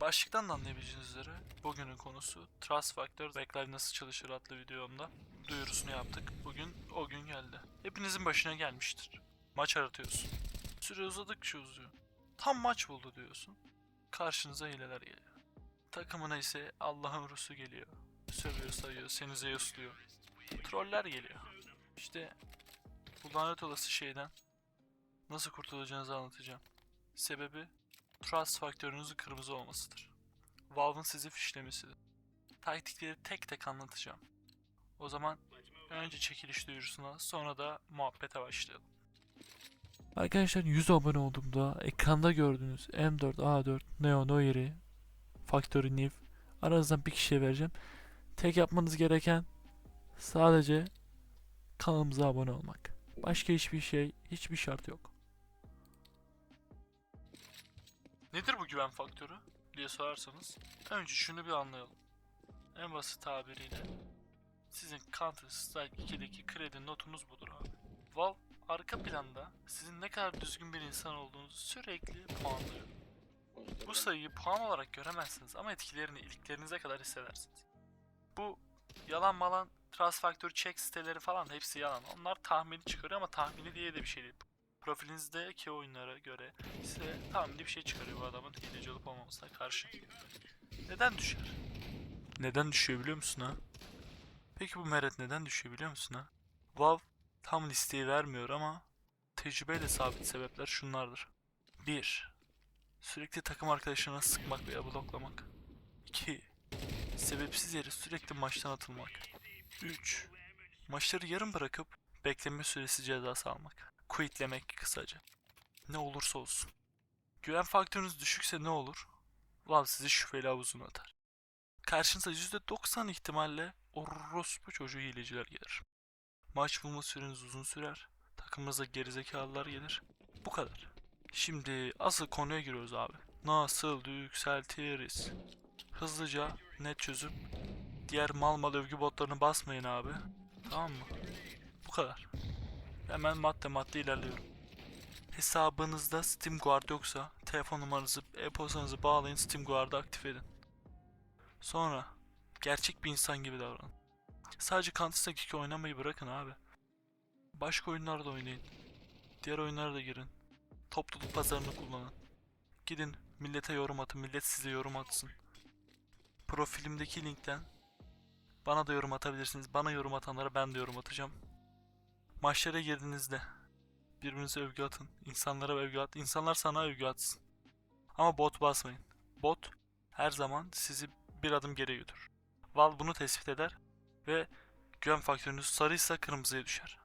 Başlıktan da anlayabileceğiniz üzere bugünün konusu Trust Factor Backlight nasıl çalışır adlı videomda duyurusunu yaptık. Bugün o gün geldi. Hepinizin başına gelmiştir. Maç aratıyorsun. Süre uzadıkça uzuyor. Tam maç buldu diyorsun. Karşınıza hileler geliyor. Takımına ise Allah'ın rusu geliyor. Sövüyor sayıyor, seni zeyusluyor. Troller geliyor. İşte bu lanet olası şeyden nasıl kurtulacağınızı anlatacağım. Sebebi Trust faktörünüzün kırmızı olmasıdır. Valve'ın sizi fişlemesidir. Taktikleri tek tek anlatacağım. O zaman önce çekiliş duyurusuna sonra da muhabbete başlayalım. Arkadaşlar 100 abone olduğumda ekranda gördüğünüz M4, A4, Neo, Noiri, Factory New aranızdan bir kişiye vereceğim. Tek yapmanız gereken sadece kanalımıza abone olmak. Başka hiçbir şey, hiçbir şart yok. Nedir bu güven faktörü diye sorarsanız önce şunu bir anlayalım. En basit tabiriyle sizin Counter Strike 2'deki kredi notunuz budur abi. Valve arka planda sizin ne kadar düzgün bir insan olduğunuzu sürekli puanlıyor. Bu sayıyı puan olarak göremezsiniz ama etkilerini iliklerinize kadar hissedersiniz. Bu yalan malan Trust Factor check siteleri falan hepsi yalan. Onlar tahmini çıkarıyor ama tahmini diye de bir şey değil. Profilinizdeki oyunlara göre size tahmini bir şey çıkarıyor bu adamın hileci olup olmamasına karşı. Neden düşer? Neden düşüyor biliyor musun ha? Peki bu meret neden düşüyor biliyor musun ha? Valve tam listeyi vermiyor ama tecrübeyle sabit sebepler şunlardır. 1. Sürekli takım arkadaşlarına sıkmak veya bloklamak. 2. Sebepsiz yere sürekli maçtan atılmak. 3. Maçları yarım bırakıp bekleme süresi cezası almak. Quitlemek kısaca. Ne olursa olsun. Güven faktörünüz düşükse ne olur? Valve sizi şüpheli havuzuna atar. Karşınıza %90 ihtimalle orospu çocuğu hileciler gelir. Maç bulma süreniz uzun sürer. Takımınıza gerizekalılar gelir. Bu kadar. Şimdi asıl konuya giriyoruz abi. Nasıl yükseltiriz? Hızlıca net çözüp diğer mal mal övgü botlarını basmayın abi. Tamam mı? Bu kadar. Hemen madde madde ilerliyorum. Hesabınızda Steam Guard yoksa telefon numaranızı, e-postanızı bağlayın Steam Guard'ı aktif edin. Sonra gerçek bir insan gibi davranın. Sadece Counter Strike 2 oynamayı bırakın abi. Başka oyunlarda oynayın. Diğer oyunlara da girin. Topluluk pazarını kullanın. Gidin millete yorum atın, millet size yorum atsın. Profilimdeki linkten bana da yorum atabilirsiniz. Bana yorum atanlara ben de yorum atacağım. Maçlara girdiğinizde birbirinize övgü atın. İnsanlara övgü at. İnsanlar sana övgü atsın. Ama bot basmayın. Bot her zaman sizi bir adım geri götürür. Valve bunu tespit eder ve güven faktörünüz sarıysa kırmızıya düşer.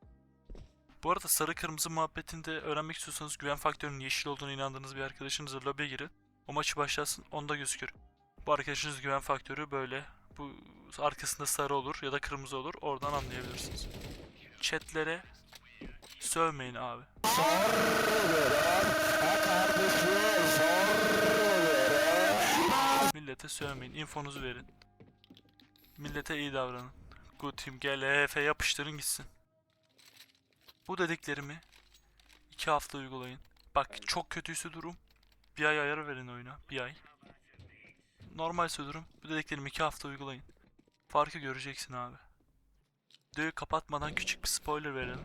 Bu arada sarı kırmızı muhabbetinde öğrenmek istiyorsanız güven faktörünün yeşil olduğunu inandığınız bir arkadaşınızla lobiye girin. O maçı başlasın onda gözükür. Bu arkadaşınız güven faktörü böyle. Bu arkasında sarı olur ya da kırmızı olur. Oradan anlayabilirsiniz. Chatlere sövmeyin abi. Millete sövmeyin. infonuzu verin. Millete iyi davranın. Good team gel EF yapıştırın gitsin. Bu dediklerimi iki hafta uygulayın. Bak çok kötüyse durum bir ay ayarı verin oyuna. Bir ay. Normalse durum bu dediklerimi iki hafta uygulayın. Farkı göreceksin abi. Videoyu kapatmadan küçük bir spoiler verelim.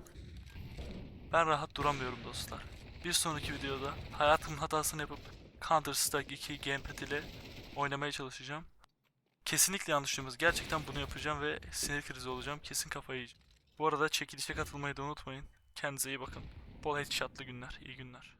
Ben rahat duramıyorum dostlar. Bir sonraki videoda hayatımın hatasını yapıp Counter Strike 2 Gamepad ile oynamaya çalışacağım. Kesinlikle yanlışlığımız. Gerçekten bunu yapacağım ve sinir krizi olacağım. Kesin kafayı yiyeceğim. Bu arada çekilişe katılmayı da unutmayın. Kendinize iyi bakın. Bol headshotlı günler. İyi günler.